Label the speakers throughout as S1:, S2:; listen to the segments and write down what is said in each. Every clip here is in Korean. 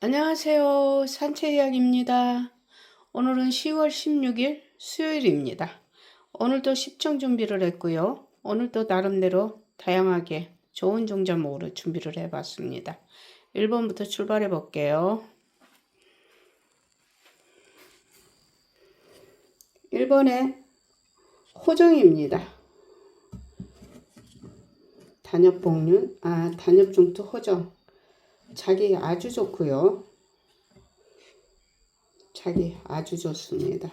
S1: 안녕하세요. 산채이야기입니다. 오늘은 10월 16일 수요일입니다. 오늘도 십정 준비를 했고요. 오늘도 나름대로 다양하게 좋은 종자목으로 준비를 해봤습니다. 1번부터 출발해 볼게요. 1번에 호정입니다. 단엽복륜, 아, 단엽중투 호정. 자기 아주 좋고요. 자기 아주 좋습니다.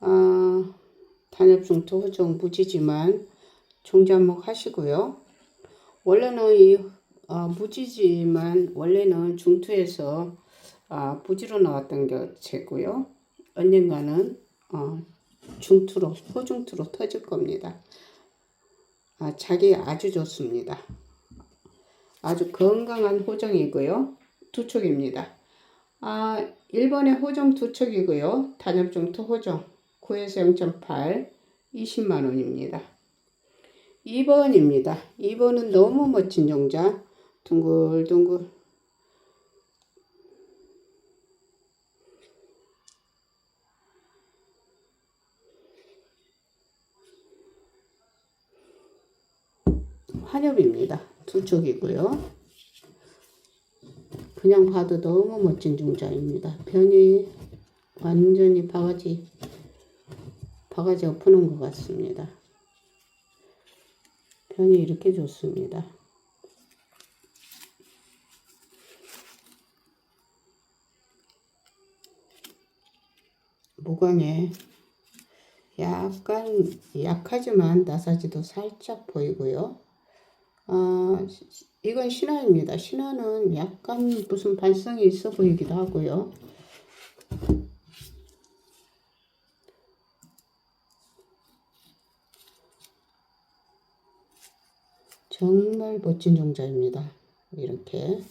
S1: 아, 단엽중투 호정 무지지만 종자목 하시고요. 원래는 이 어, 무지지만 원래는 중투에서 아, 부지로 나왔던 게 제고요. 언젠가는 어, 중투로 호중투로 터질 겁니다. 아, 자기 아주 좋습니다. 아주 건강한 호정이고요. 두 촉입니다. 아, 1번에 호정 두 촉이고요. 단엽중투 호정 9에서 0.8 20만원입니다. 2번입니다. 2번은 너무 멋진 종자 둥글둥글 환엽입니다. 두 쪽이고요. 그냥 봐도 너무 멋진 종자입니다. 변이 완전히 바가지 바가지 엎어놓은 것 같습니다. 변이 이렇게 좋습니다. 무광에 약간 약하지만 나사지도 살짝 보이고요. 아, 이건 신화입니다. 신화는 약간 무슨 발성이 있어 보이기도 하고요. 정말 멋진 종자입니다. 이렇게.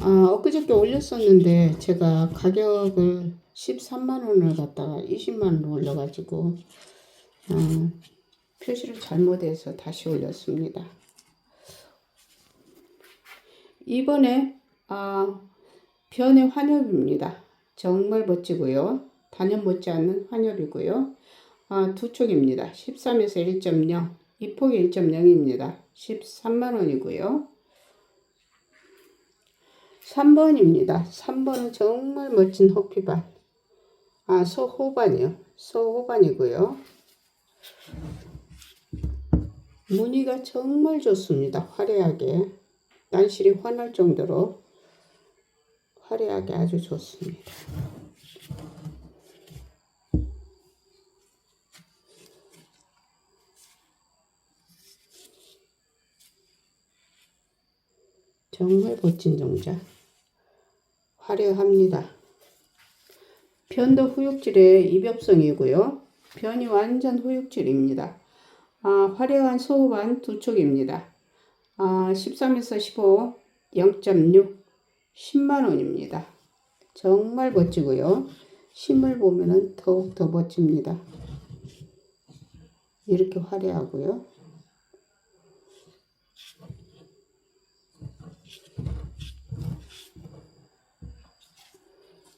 S1: 아, 엊그저께 올렸었는데 제가 가격을 13만 원을 갖다가 20만 원을 올려가지고 아, 표시를 잘못해서 다시 올렸습니다. 이번에 아, 변의 환엽입니다. 정말 멋지고요. 단연 못지않는 환엽이고요. 아, 두 촉입니다. 13에서 1.0, 이 폭이 1.0입니다. 13만원이고요. 3번입니다. 3번은 정말 멋진 호피반. 아, 소호반이요. 소호반이고요. 무늬가 정말 좋습니다. 화려하게. 난실이 환할 정도로 화려하게 아주 좋습니다. 정말 멋진 종자. 화려합니다. 변도 후육질의 입엽성이고요. 변이 완전 후육질입니다. 아, 화려한 소호반 두 촉입니다. 아, 13에서 15, 0.6, 10만원입니다. 정말 멋지고요. 심을 보면 더욱 더 멋집니다. 이렇게 화려하고요.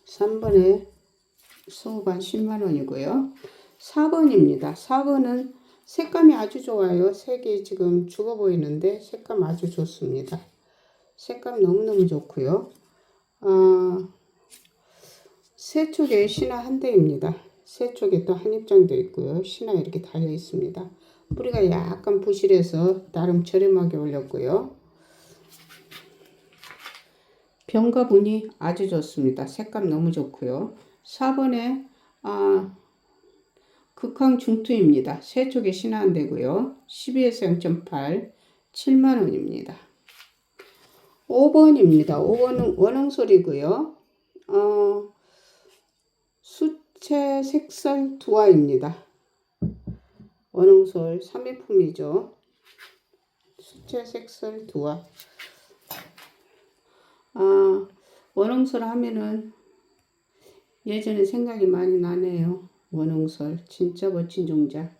S1: 3번에 소호반 10만원이고요. 4번입니다. 4번은 색감이 아주 좋아요. 색이 지금 죽어 보이는데 색감 아주 좋습니다. 색감 너무너무 좋고요. 어, 세 쪽에 신화 한 대입니다. 세 쪽에 또 한 입장도 있고요. 신화 이렇게 달려 있습니다. 뿌리가 약간 부실해서 나름 저렴하게 올렸고요. 병과 분이 아주 좋습니다. 색감 너무 좋고요. 4번에 아, 극황 중투입니다. 세 쪽에 신한되고요. 12에서 0.8 7만원입니다. 5번입니다. 5번은 원흥솔이고요. 어, 수채 색설 두화입니다. 원흥솔 3위품이죠. 수채 색설 두화. 아, 원흥솔 하면은 예전에 생각이 많이 나네요. 원흥솔 진짜 멋진 종자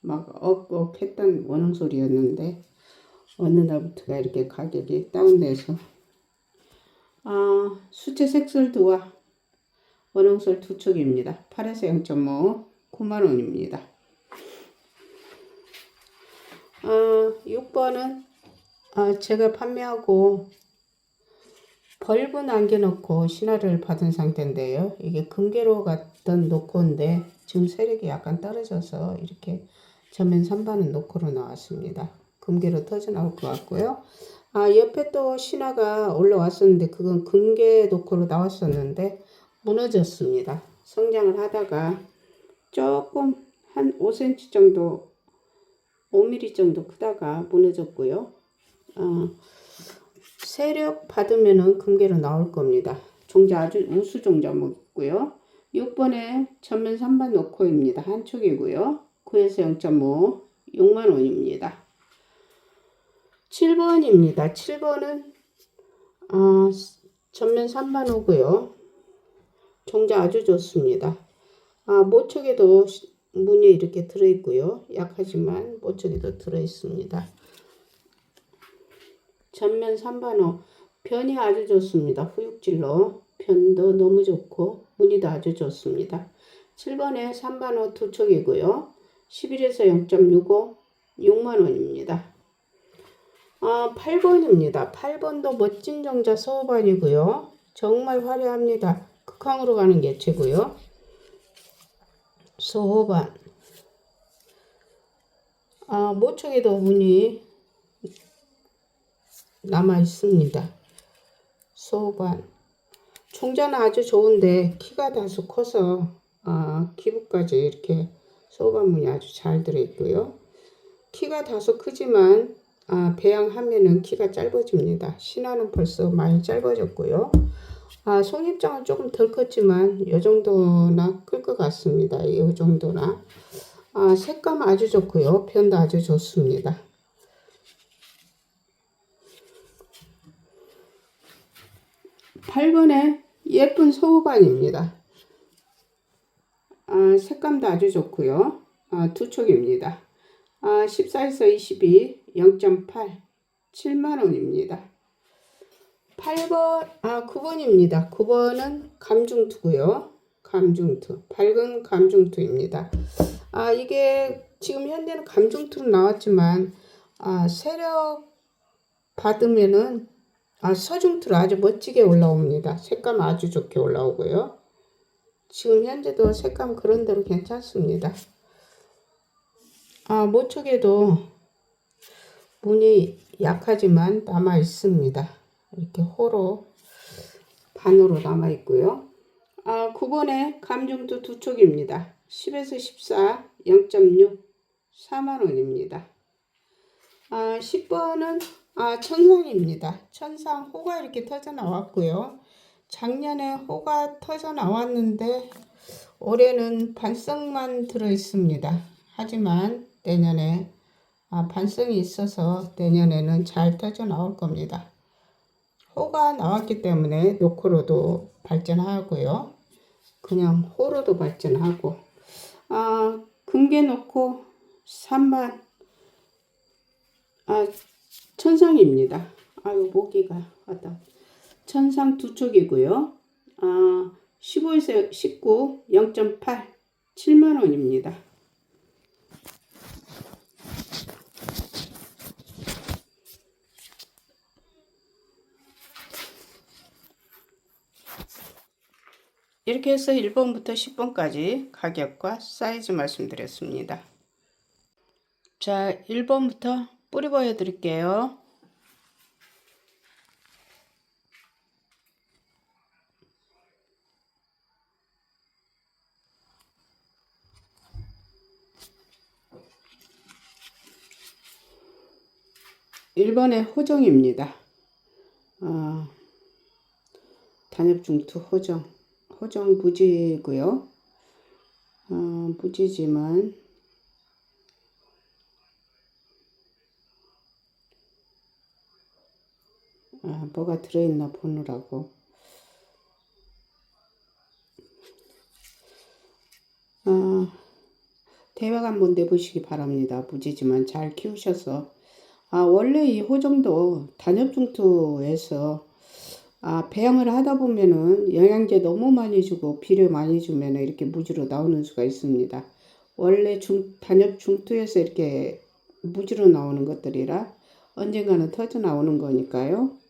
S1: 막 억억 했던 원흥솔이었는데 어느 날부터가 이렇게 가격이 다운돼서 아, 수채 색설두와 원홍설 두 촉입니다. 8에서 0.5 9만원입니다. 아, 6번은 아, 제가 판매하고 벌브 남겨놓고 신화를 받은 상태인데요. 이게 금괴로 갔 던 노코인데 지금 세력이 약간 떨어져서 이렇게 전면 3반은 노코로 나왔습니다. 금괴로 터져 나올 것 같고요. 아, 옆에 또 신화가 올라왔었는데 그건 금괴 노코로 나왔었는데 무너졌습니다. 성장을 하다가 조금 한 5cm 정도 5mm 정도 크다가 무너졌고요. 어, 세력 받으면은 금괴로 나올 겁니다. 종자 아주 우수 종자 먹고요. 6번에 전면 3반 노코입니다. 한 촉이고요. 9에서 0.5 6만 원입니다. 7번입니다. 7번은 어, 전면 3반 오고요. 종자 아주 좋습니다. 아, 시- 문이 이렇게 들어있고요. 약하지만 모촉에도 들어있습니다. 전면 3반호 변이 아주 좋습니다. 후육질로 변도 너무 좋고 무늬도 아주 좋습니다. 7번에 3반호 두 촉이고요. 11에서 0.65 6만원입니다. 아, 8번입니다. 8번도 멋진 정자 소반이고요. 정말 화려합니다. 극항으로 가는 게 최고요. 소호반. 아, 모촉에도 문이 남아 있습니다. 소반. 총자는 아주 좋은데 키가 다소 커서 아, 기부까지 이렇게 소반문이 아주 잘 들어 있고요. 키가 다소 크지만 아, 배양하면은 키가 짧아집니다. 신화는 벌써 많이 짧아졌고요. 아, 송입장은 조금 덜 컸지만 이 정도나 클 것 같습니다. 이 정도나. 아, 색감 아주 좋고요. 편도 아주 좋습니다. 8번에 예쁜 소반입니다. 아, 색감도 아주 좋고요. 아, 두 촉입니다. 아, 14에서 22, 0.8, 7만원입니다. 8번, 아, 9번입니다. 9번은 감중투고요. 감중투. 밝은 감중투입니다. 아, 이게 지금 현재는 감중투로 나왔지만, 아, 세력 받으면은, 아, 서중투로 아주 멋지게 올라옵니다. 색감 아주 좋게 올라오고요. 지금 현재도 색감 그런 대로 괜찮습니다. 아, 모촉에도 문이 약하지만 남아 있습니다. 이렇게 호로 반으로 남아 있고요. 아, 9번에 감중도 두 촉입니다. 10에서 14, 0.6, 4만 원입니다. 아, 10번은 아, 천상입니다. 천상 호가 이렇게 터져 나왔고요. 작년에 호가 터져 나왔는데 올해는 반성만 들어 있습니다. 하지만 내년에 아, 반성이 있어서 내년에는 잘 터져 나올 겁니다. 호가 나왔기 때문에 노코로도 발전하고요. 그냥 호로도 발전하고 아, 금괴 놓고 3만 아, 천상입니다. 아유 모기가 왔다. 천상 두 쪽이고요. 아, 15에서 19 0.8 7만 원입니다. 이렇게 해서 1번부터 10번까지 가격과 사이즈 말씀드렸습니다. 자, 1번부터 뿌리 보여드릴게요. 일번의 호정입니다. 어, 단엽중투 호정. 호정 무지고요. 어, 무지지만 아, 뭐가 들어있나 보느라고. 아, 대박 한번 내보시기 바랍니다. 무지지만 잘 키우셔서 아, 원래 이 호정도 단엽중투에서 아, 배양을 하다 보면은 영양제 너무 많이 주고 비료 많이 주면은 이렇게 무지로 나오는 수가 있습니다. 원래 중, 단엽 중투에서 이렇게 무지로 나오는 것들이라 언젠가는 터져 나오는 거니까요.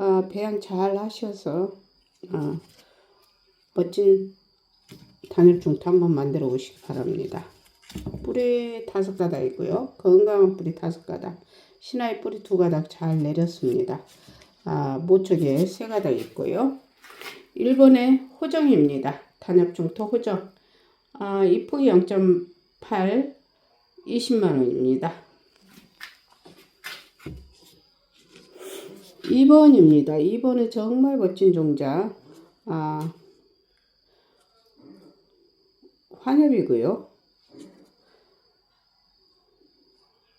S1: 아, 배양 잘 하셔서 아, 멋진 단엽 중투 한번 만들어 보시기 바랍니다. 뿌리 다섯 가닥 있고요. 건강한 뿌리 다섯 가닥. 신화의 뿌리 두 가닥 잘 내렸습니다. 아, 모쪽에 세 가닥 있고요. 1번의 호정입니다. 단엽 중토 호정. 아, 이 폭이 0.8, 20만원입니다. 2번입니다. 2번은 정말 멋진 종자. 아, 환엽이고요.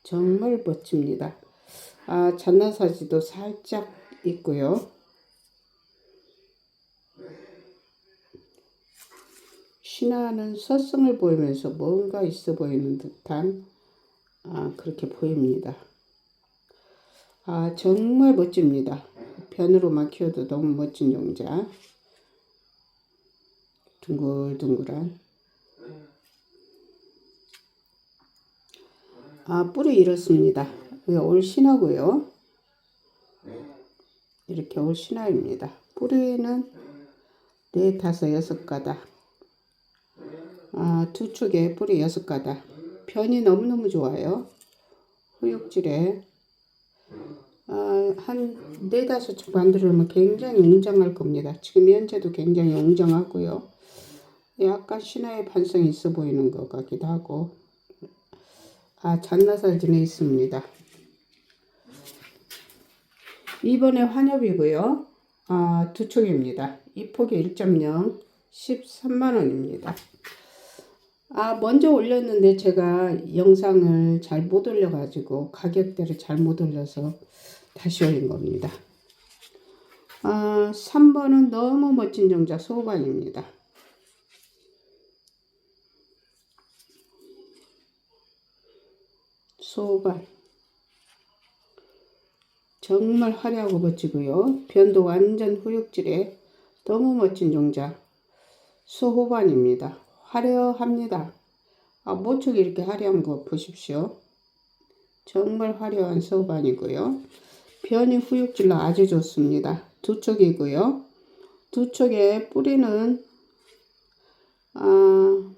S1: 정말 멋집니다. 아, 잔나사지도 살짝 있고요. 신화는 서성을 보이면서 뭔가 있어 보이는 듯한 아, 그렇게 보입니다. 아, 정말 멋집니다. 변으로만 키워도 너무 멋진 용자. 둥글둥글한. 아, 뿌리 이렇습니다. 이게 올 신화고요. 이렇게 올 신화입니다. 뿌리는 네, 다섯, 여섯 가닥. 아, 두 축에 뿌리 여섯 가닥. 변이 너무너무 좋아요. 후육질에 아, 한 네다섯 축 만들면 굉장히 웅장할 겁니다. 지금 현재도 굉장히 웅장하고요. 약간 신화의 반성이 있어 보이는 것 같기도 하고 아, 잔나살진에 있습니다. 이번에 환엽이고요. 아, 두 촉입니다. 이 폭이 1.0, 13만원입니다. 아, 먼저 올렸는데 제가 영상을 잘 못 올려가지고 가격대를 잘 못 올려서 다시 올린 겁니다. 아, 3번은 너무 멋진 정자 소반입니다. 소반. 정말 화려하고 멋지고요. 변도 완전 후육질에 너무 멋진 종자. 소호반입니다. 화려합니다. 아, 모축이 이렇게 화려한 거 보십시오. 정말 화려한 소반이고요. 변이 후육질로 아주 좋습니다. 두 촉이고요. 두 촉의 뿌리는 아,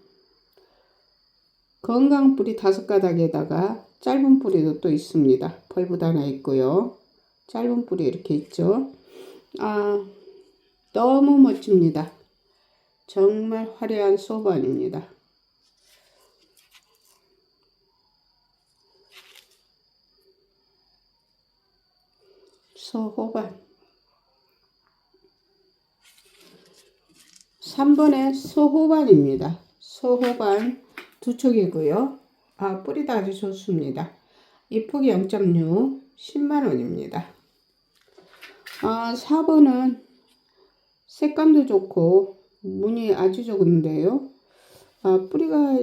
S1: 건강 뿌리 다섯 가닥에다가 짧은 뿌리도 또 있습니다. 벌붓 하나 있고요. 짧은 뿌리 이렇게 있죠. 아, 너무 멋집니다. 정말 화려한 소반입니다. 소호반 3번의 소호반입니다. 소호반 두 촉이고요. 아, 뿌리도 아주 좋습니다. 이 폭이 0.6, 10만원입니다. 아, 4번은 색감도 좋고 무늬 아주 좋은데요. 아, 뿌리가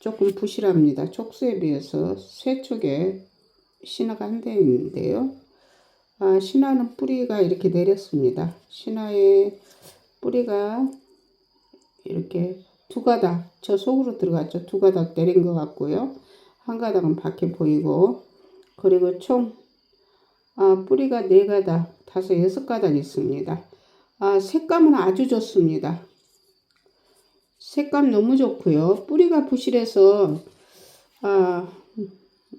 S1: 조금 부실합니다. 촉수에 비해서 세 쪽에 신화가 한대 있는데요. 아, 신화는 뿌리가 이렇게 내렸습니다. 신화의 뿌리가 이렇게 두 가닥, 저 속으로 들어갔죠. 두 가닥 내린 것 같고요. 한 가닥은 밖에 보이고, 그리고 총, 아, 뿌리가 네 가닥, 다섯, 여섯 가닥 있습니다. 아, 색감은 아주 좋습니다. 색감 너무 좋고요. 뿌리가 부실해서, 아,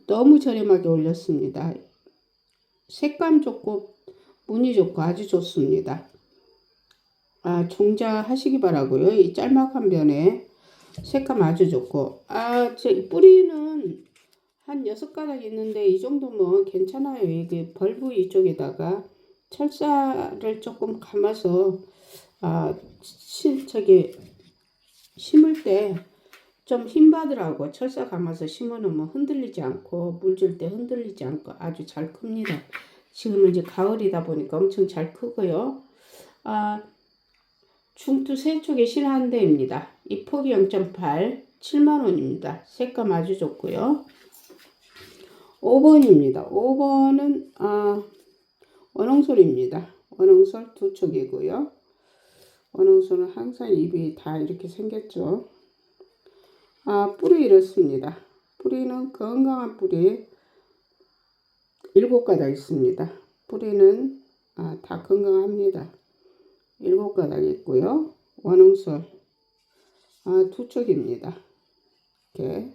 S1: 너무 저렴하게 올렸습니다. 색감 좋고, 무늬 좋고 아주 좋습니다. 아, 종자 하시기 바라고요. 이 짤막한 변에 색감 아주 좋고. 아, 제 뿌리는 한 여섯 가닥 있는데 이 정도면 괜찮아요. 이게 벌브 이쪽에다가 철사를 조금 감아서 아, 시, 저기 심을 때 좀 힘받으라고 철사 감아서 심어놓으면 흔들리지 않고 물 줄 때 흔들리지 않고 아주 잘 큽니다. 지금은 이제 가을이다 보니까 엄청 잘 크고요. 아, 중투 세 쪽에 신한 대입니다. 이 폭이 0.8, 7만원입니다. 색감 아주 좋고요. 5번입니다. 5번은 아, 원흥솔입니다. 원흥솔 두 촉이고요. 원흥솔은 항상 입이 다 이렇게 생겼죠. 아, 뿌리 이렇습니다. 뿌리는 건강한 뿌리 일곱 가닥 있습니다. 뿌리는 아, 다 건강합니다. 일곱 가닥 있고요. 원흥솔 아, 두 촉입니다. 이렇게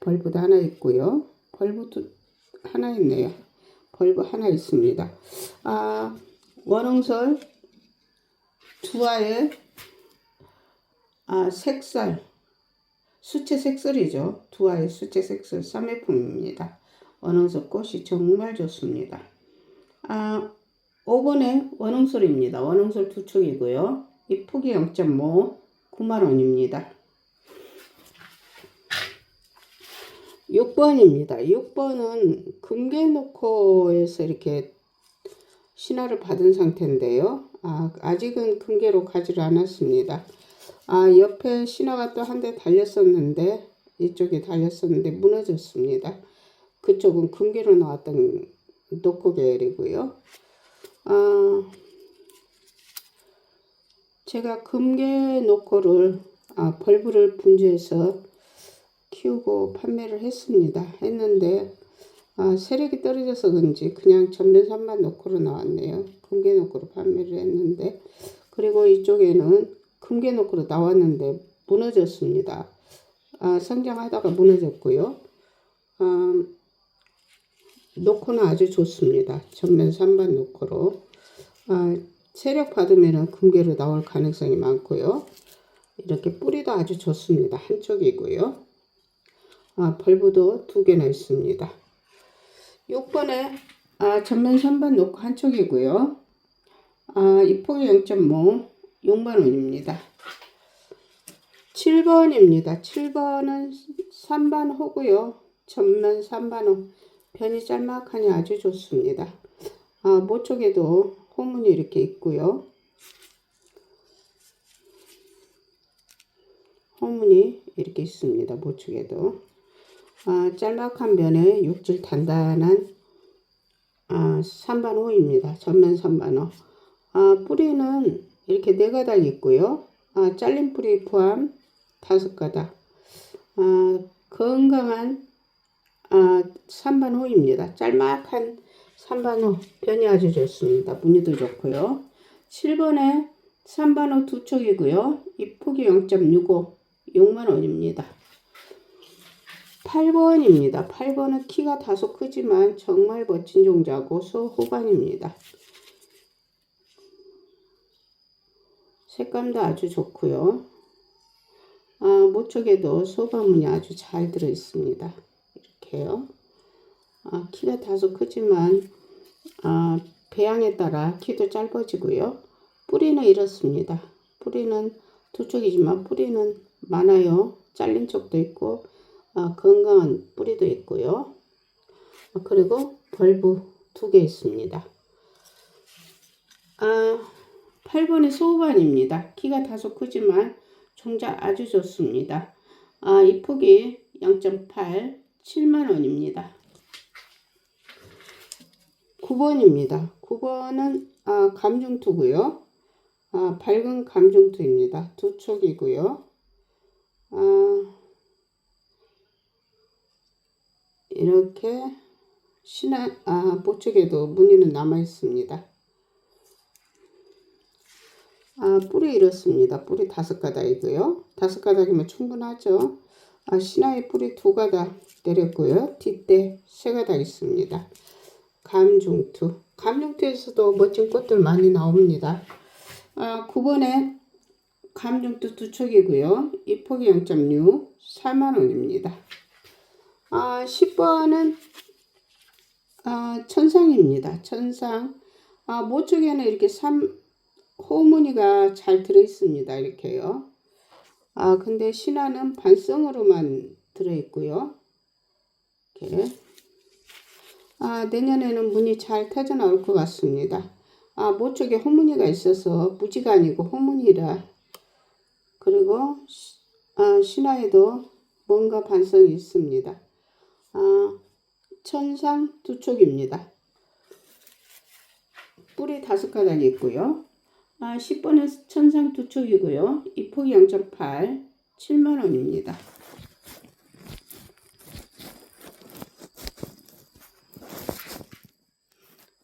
S1: 벌브도 하나 있고요. 벌브도 하나 있네요. 벌브 하나 있습니다. 아, 원흥설 두 알에 아, 색살 수채 색설이죠. 두 알의 수채 색설 3회품입니다. 원흥설 꽃이 정말 좋습니다. 아, 5번에 원흥설입니다. 원흥설 두 촉이고요. 이 폭이 0.5 9만원입니다. 6번입니다. 6번은 금괴놓고에서 이렇게 신화를 받은 상태인데요. 아, 아직은 금괴로 가지를 않았습니다. 아, 옆에 신화가 또 한 대 달렸었는데 이쪽에 달렸었는데 무너졌습니다. 그쪽은 금괴로 나왔던 놓고 계열이고요. 아, 제가 금괴 놓고를 아, 벌브를 분주해서 키우고 판매를 했습니다. 했는데 아, 세력이 떨어져서 그런지 그냥 전면산만 놓고로 나왔네요. 금괴 놓고로 판매를 했는데 그리고 이쪽에는 금괴 놓고로 나왔는데 무너졌습니다. 아, 성장하다가 무너졌고요. 아, 놓고는 아주 좋습니다. 전면 산만 놓고로 아, 세력 받으면 금괴로 나올 가능성이 많고요. 이렇게 뿌리도 아주 좋습니다. 한쪽이고요. 아, 벌브도 두 개나 있습니다. 6번에 아, 전면 선반 놓고 한쪽이고요. 아, 이 폭이 0.5 6만 원입니다. 7번입니다. 7번은 3반 호고요. 전면 3반 호. 변이 짤막하니 아주 좋습니다. 아, 모 쪽에도 호문이 이렇게 있고요. 호문이 이렇게 있습니다. 모 쪽에도. 아, 짤막한 면에 육질 단단한 아, 3반호입니다. 전면 3반호. 아, 뿌리는 이렇게 네 가닥 있고요. 아, 잘린 뿌리 포함 다섯 가닥. 아, 건강한 아, 3반호입니다. 짤막한 3반호 변이 아주 좋습니다. 무늬도 좋고요. 7번에 3반호 두 촉이고요. 이 폭이 0.65 6만원입니다. 8번입니다. 8번은 키가 다소 크지만 정말 멋진 종자고 소호반입니다. 색감도 아주 좋고요. 아, 모쪽에도 소바문이 아주 잘 들어 있습니다. 이렇게요. 아, 키가 다소 크지만 아, 배양에 따라 키도 짧아지고요. 뿌리는 이렇습니다. 뿌리는 두 쪽이지만 뿌리는 많아요. 잘린 쪽도 있고 아, 건강한 뿌리도 있고요. 아, 그리고 벌브 두 개 있습니다. 아, 8번의 소반입니다. 키가 다소 크지만 종자 아주 좋습니다. 아, 이 폭이 0.8 7만원입니다. 9번입니다. 9번은 아, 감중투고요. 아, 밝은 감중투입니다. 두 촉이고요. 아, 이렇게 신화 아, 보쪽에도 무늬는 남아 있습니다. 아, 뿌리 이렇습니다. 뿌리 다섯 가닥이고요. 다섯 가닥이면 충분하죠. 아, 신화의 뿌리 두 가닥 내렸고요. 뒷대 세 가닥 있습니다. 감중투. 감중투에서도 멋진 꽃들 많이 나옵니다. 아, 9번에 감중투 두 촉이고요. 이 폭이 0.6, 4만원입니다. 아, 10번은 아, 천상입니다. 천상. 아, 모쪽에는 이렇게 3, 호무늬가 잘 들어 있습니다. 이렇게요. 아, 근데 신화는 반성으로만 들어 있고요. 이렇게. 아, 내년에는 문이 잘 터져 나올 것 같습니다. 아, 모쪽에 호무늬가 있어서 무지가 아니고 호무늬라. 그리고, 아, 신화에도 뭔가 반성이 있습니다. 아, 천상 두 촉입니다. 뿌리 다섯 가닥이 있고요. 아, 10번에 천상 두 촉이고요. 이 폭이 0.8, 7만원입니다.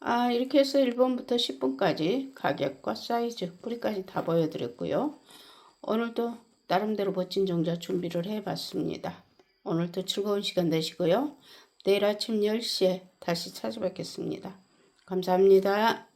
S1: 아, 이렇게 해서 1번부터 10번까지 가격과 사이즈, 뿌리까지 다 보여드렸고요. 오늘도 나름대로 멋진 종자 준비를 해봤습니다. 오늘도 즐거운 시간 되시고요. 내일 아침 10시에 다시 찾아뵙겠습니다. 감사합니다.